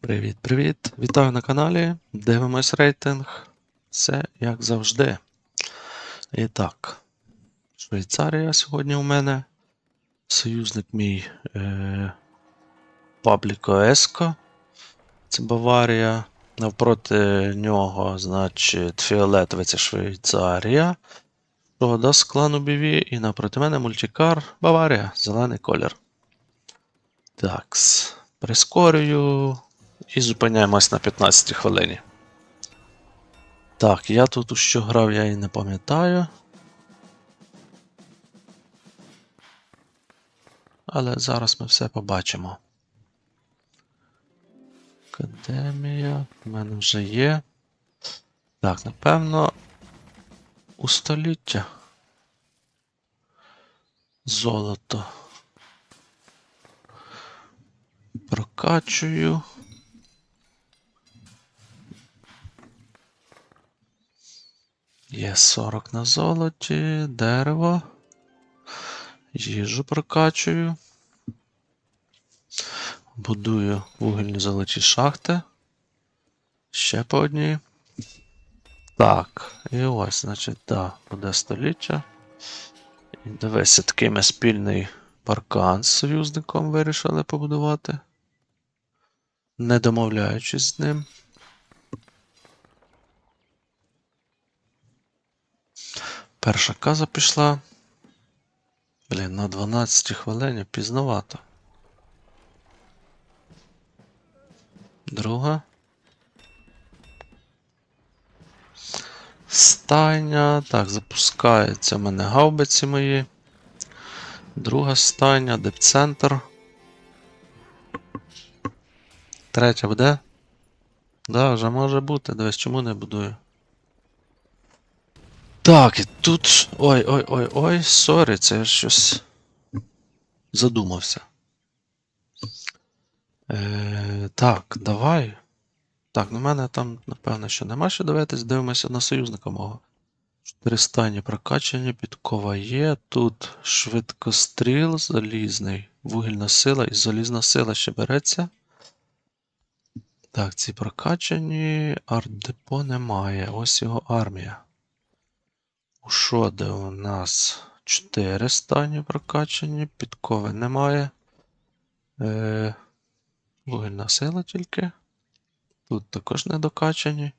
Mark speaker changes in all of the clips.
Speaker 1: Привіт-привіт! Вітаю на каналі. Дивимось рейтинг. Все як завжди. І так, Швейцарія сьогодні у мене. Союзник мій е, Пабліко Еско. Це Баварія. Навпроти нього, значить, фіолетове це Швейцарія. Шкода з клану BV. І навпроти мене мультикар Баварія. Зелений колір. Такс. Прискорюю. І зупиняємось на 15 хвилині. Так, я тут у що грав, я і не пам'ятаю. Але зараз ми все побачимо. Академія. В мене вже є. Так, напевно. У століття. Золото. Прокачую. Є 40 на золоті, дерево. Їжу прокачую. Будую вугільні золоті шахти. Ще по одній. Так, і ось, значить, да, буде століття. І дивися, такий ми спільний паркан з союзником вирішили побудувати. Не домовляючись з ним. Перша каза пішла. Блін, на 12 хвилині пізновато. Друга. Стайня. Так, запускаються в мене гаубиці мої. Друга стайня, депцентр. Третя буде? Да, вже може бути. Дивись, чому не будую. Так, тут. Ой, ой, ой, ой, сорі, це я щось задумався. Е, так, давай. Так, на мене там, напевно, що нема що дивитись, дивимося на союзника мого. Чотири стані прокачані, підкова є. Тут швидкостріл залізний, вугільна сила і залізна сила ще береться. Так, ці прокачані, арт-депо немає. Ось його армія. У Шоди у нас 4 стані прокачані, підкови немає. Е, вугільна сила тільки. Тут також не докачані.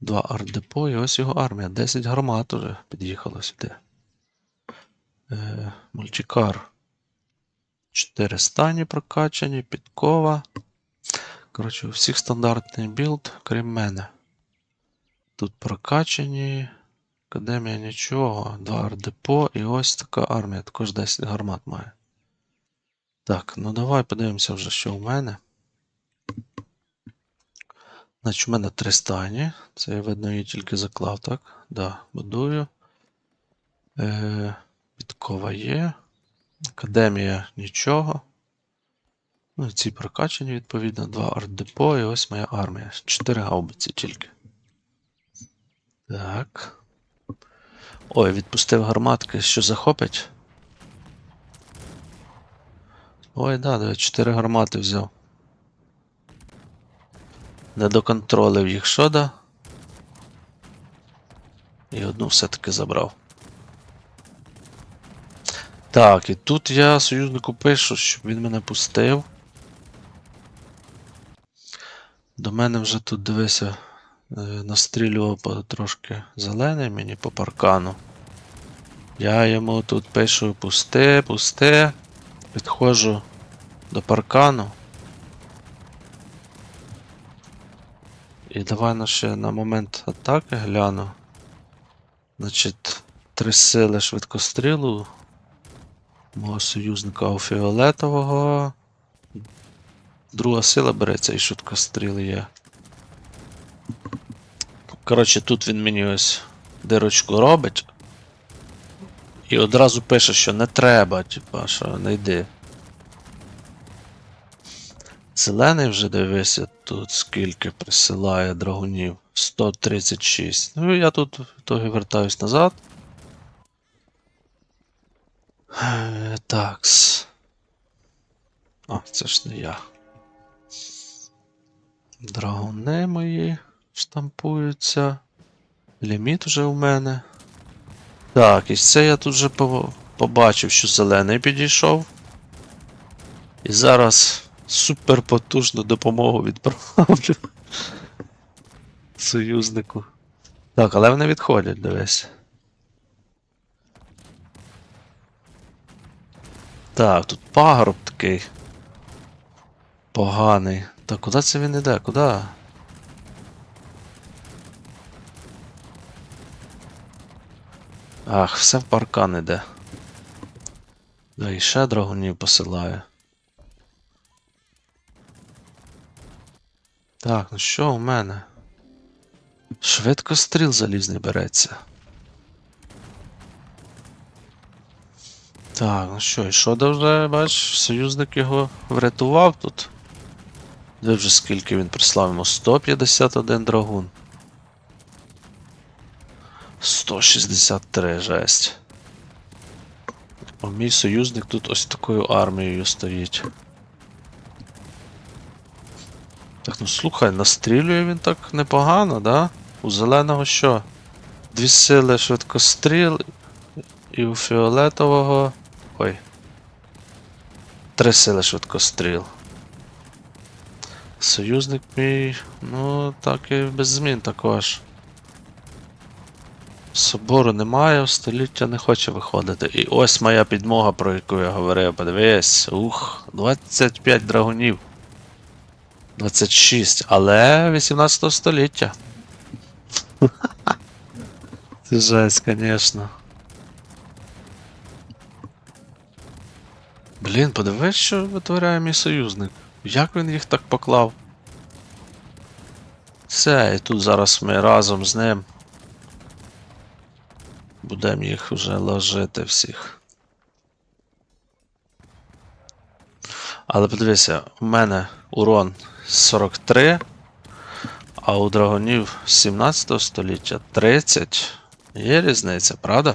Speaker 1: Два арт-депо і ось його армія. 10 гармат уже під'їхало сюди. Е, мультикар. 4 стані прокачані, підкова. Коротше, у всіх стандартний білд, крім мене. Тут прокачані. Академія нічого. Два арт-депо і ось така армія. Також 10 гармат має. Так, ну давай подивимося вже, що у мене. Значить, у мене три стані. Це я видно її тільки заклав, так? Да, будую. Е, Підкова є. Академія нічого. Ну, ці прокачані, відповідно, два арт-депо і ось моя армія. Чотири гаубиці тільки. Так. Ой, відпустив гарматки, що захопить. Ой, да, диви, 4 гармати взяв. Не доконтролив їх шода. І одну все-таки забрав. Так, і тут я союзнику пишу, щоб він мене пустив. До мене вже тут дивися, настрілював трошки зелений мені по паркану. Я йому тут пишу пусти, пусти. Підходжу до паркану. І давай на ще на момент атаки гляну. Значить, три сили швидкострілу. Мого союзника фіолетового. Друга сила береться і швидкостріл є. Коротше, тут він мені ось дирочку робить. І одразу пише, що не треба, типа, що не йди. Зелений вже дивися тут скільки присилає драгунів. 136. Ну я тут в ітогі вертаюсь назад. Е, Такс. А, це ж не я. Драгуни мої штампуються. Ліміт вже у мене. Так, і це я тут вже побачив, що зелений підійшов. І зараз суперпотужну допомогу відправлю союзнику. Так, але вони відходять, дивись. Так, тут пагорб такий. Поганий. Та куди це він іде? Куди? Ах, все в паркан іде. Да і ще драгунів посилає. Так, ну що у мене? Швидко стріл залізний береться. Так, ну що, і що вже, бач, союзник його врятував тут. Де вже скільки він прислав йому? 151 драгун. 163, жесть. А мій союзник тут ось такою армією стоїть. Так, ну слухай, настрілює він так непогано, да? У зеленого що? Дві сили швидкостріл і у фіолетового. Ой. Три сили швидкостріл. Союзник мій, ну, так і без змін також. Собору немає, століття не хоче виходити. І ось моя підмога, про яку я говорив. Подивись. Ух, 25 драгунів. 26, але 18 століття. Це жесть, звісно. Блін, подивись, що витворяє мій союзник. Як він їх так поклав? Все, і тут зараз ми разом з ним будемо їх вже ложити всіх. Але подивися, у мене урон 43, а у драгонів 17 століття 30. Є різниця, правда?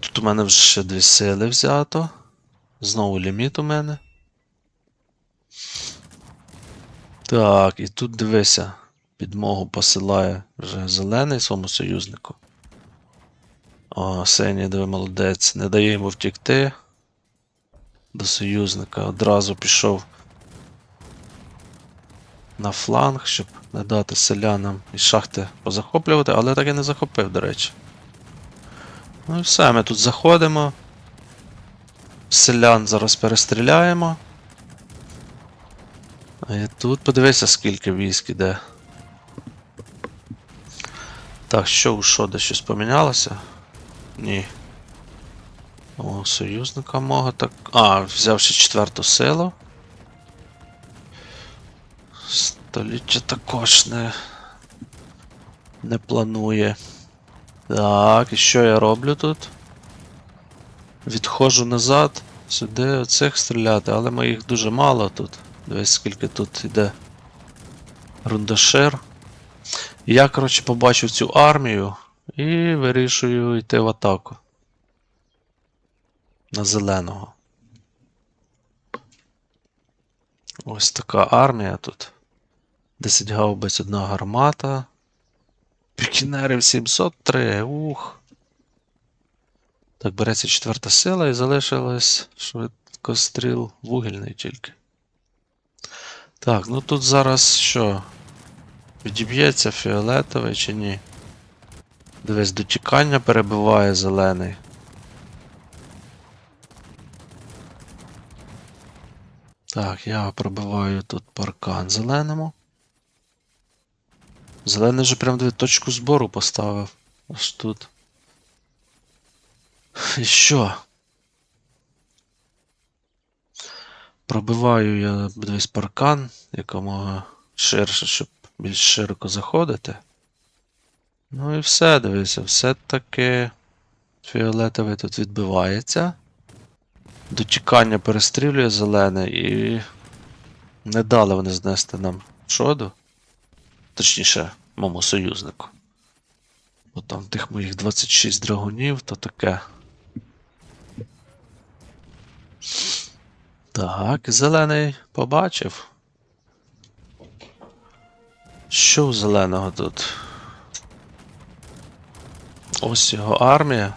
Speaker 1: Тут у мене вже ще дві сили взято. Знову ліміт у мене. Так, і тут дивися, підмогу посилає вже зелений своєму союзнику. О, синій диви молодець. Не дає йому втікти до союзника. Одразу пішов на фланг, щоб не дати селянам із шахти позахоплювати, але так і не захопив, до речі. Ну і все, ми тут заходимо. Селян зараз перестріляємо. А і тут подивися, скільки військ іде. Так, що у Шода щось помінялося? Ні. О, союзника мого так. А, взяв ще четверту силу. Століття також не. Не планує. Так, і що я роблю тут? Відходжу назад, сюди оцих стріляти, але моїх дуже мало тут. Дивись, скільки тут йде рундашир. Я, коротше, побачив цю армію і вирішую йти в атаку. На зеленого. Ось така армія тут. 10 гаубиць, одна гармата. Пікінерів 703, ух. Так, береться четверта сила і залишилось швидкостріл вугільний тільки. Так, ну тут зараз що? Відіб'ється фіолетовий чи ні? Дивись, до тікання перебиває зелений. Так, я пробиваю тут паркан зеленому. Зелений же прям диви, точку збору поставив. Аж тут. І що? Пробиваю я десь паркан якомога ширше, щоб більш широко заходити. Ну і все, дивися, все-таки фіолетовий тут відбивається. До чекання перестрілює зелене і не дали вони знести нам шоду. Точніше, моєму союзнику. Бо там тих моїх 26 драгунів, то таке. Так, зелений побачив. Що у зеленого тут? Ось його армія.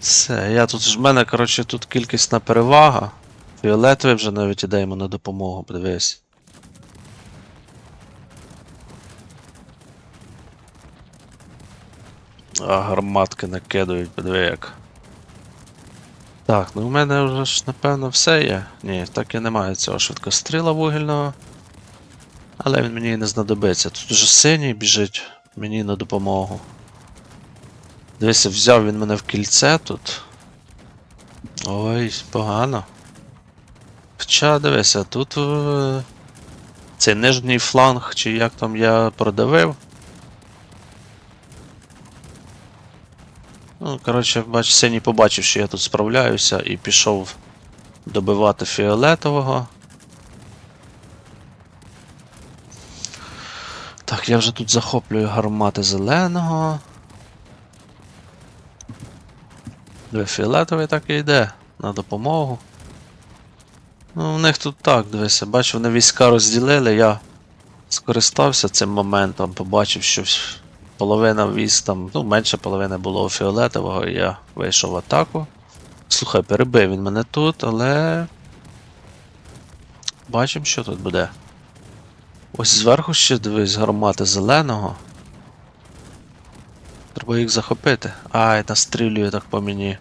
Speaker 1: Все, я тут в мене, коротше, тут кількісна перевага. Фіолетовий вже навіть іде йому на допомогу, подивись. А, гарматки накидують, подиви як. Так, ну в мене вже ж напевно все є. Ні, так і немає цього швидкостріла вугільного. Але він мені не знадобиться. Тут уже синій біжить мені на допомогу. Дивися, взяв він мене в кільце тут. Ой, погано. Хоча, дивися, тут е, цей нижній фланг, чи як там я продавив. Ну, коротше, бач, синій побачив, що я тут справляюся, і пішов добивати фіолетового. Так, я вже тут захоплюю гармати зеленого. Диви, фіолетовий так і йде на допомогу. Ну, у них тут так, дивися, бачу, вони війська розділили, я скористався цим моментом, побачив, що половина військ там, ну, менше половини було фіолетового, і я вийшов в атаку. Слухай, перебив він мене тут, але. Бачимо, що тут буде. Ось зверху ще дивись гармати зеленого. Треба їх захопити. Ай, настрілює так по мені.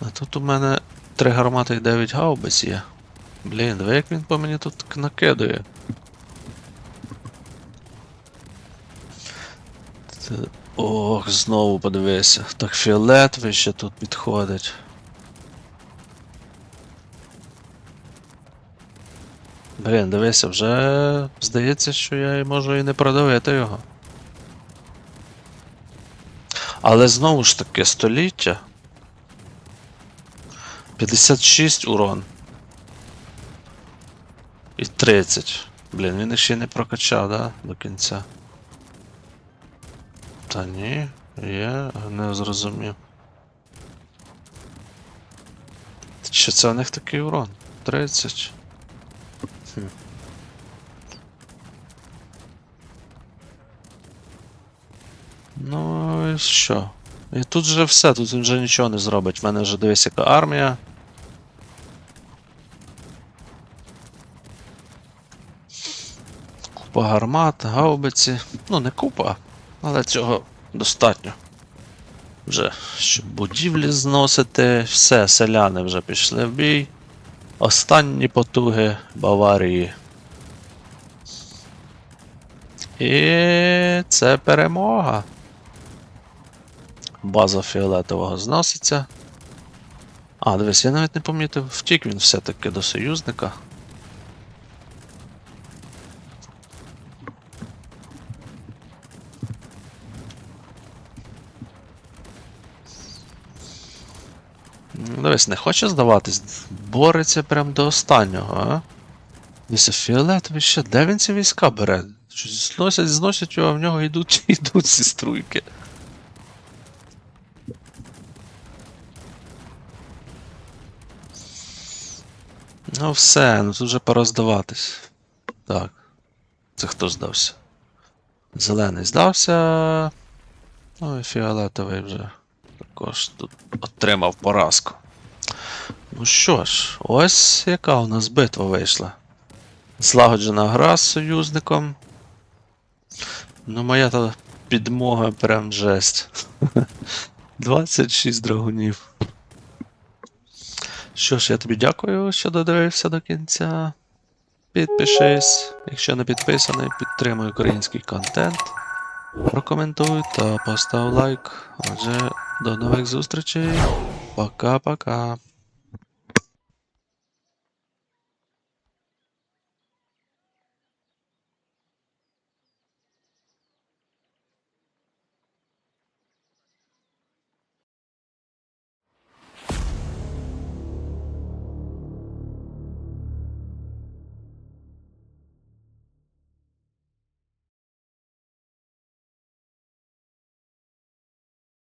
Speaker 1: А тут у мене 3 гармати і 9 гаубиць є. Блін, диви як він по мені тут накидує. Ох, знову подивися. Так фіолетовий ще тут підходить. Блін, дивися, вже здається, що я можу і не продавити його. Але знову ж таки, століття. 56 урон. І 30. Блін, він ще не прокачав, да? До кінця. Та ні, я не зрозумів. Що це у них такий урон? 30. Хм. Ну і що? І тут вже все, тут він вже нічого не зробить. В мене вже дивись, яка армія. Купа гармат, гаубиці. Ну, не купа, але цього достатньо. Вже, щоб будівлі зносити, все, селяни вже пішли в бій. Останні потуги Баварії. І це перемога. База фіолетового зноситься. А, дивись, я навіть не помітив, втік він все-таки до союзника. Дивись, не хоче здаватись, бореться прям до останнього, а? Дивися, фіолетовий ще, де він ці війська бере? Щось зносять, зносять його, а в нього йдуть, йдуть ці струйки. Ну все, ну тут вже пора здаватись. Так. Це хто здався? Зелений здався. Ну і фіолетовий вже також тут отримав поразку. Ну що ж, ось яка у нас битва вийшла. Злагоджена гра з союзником. Ну, моя та підмога прям жесть. 26 драгунів. Що ж, я тобі дякую, що додивився до кінця. Підпишись, якщо не підписаний, підтримуй український контент. Прокоментуй та постав лайк. Отже, до нових зустрічей. Пока-пока.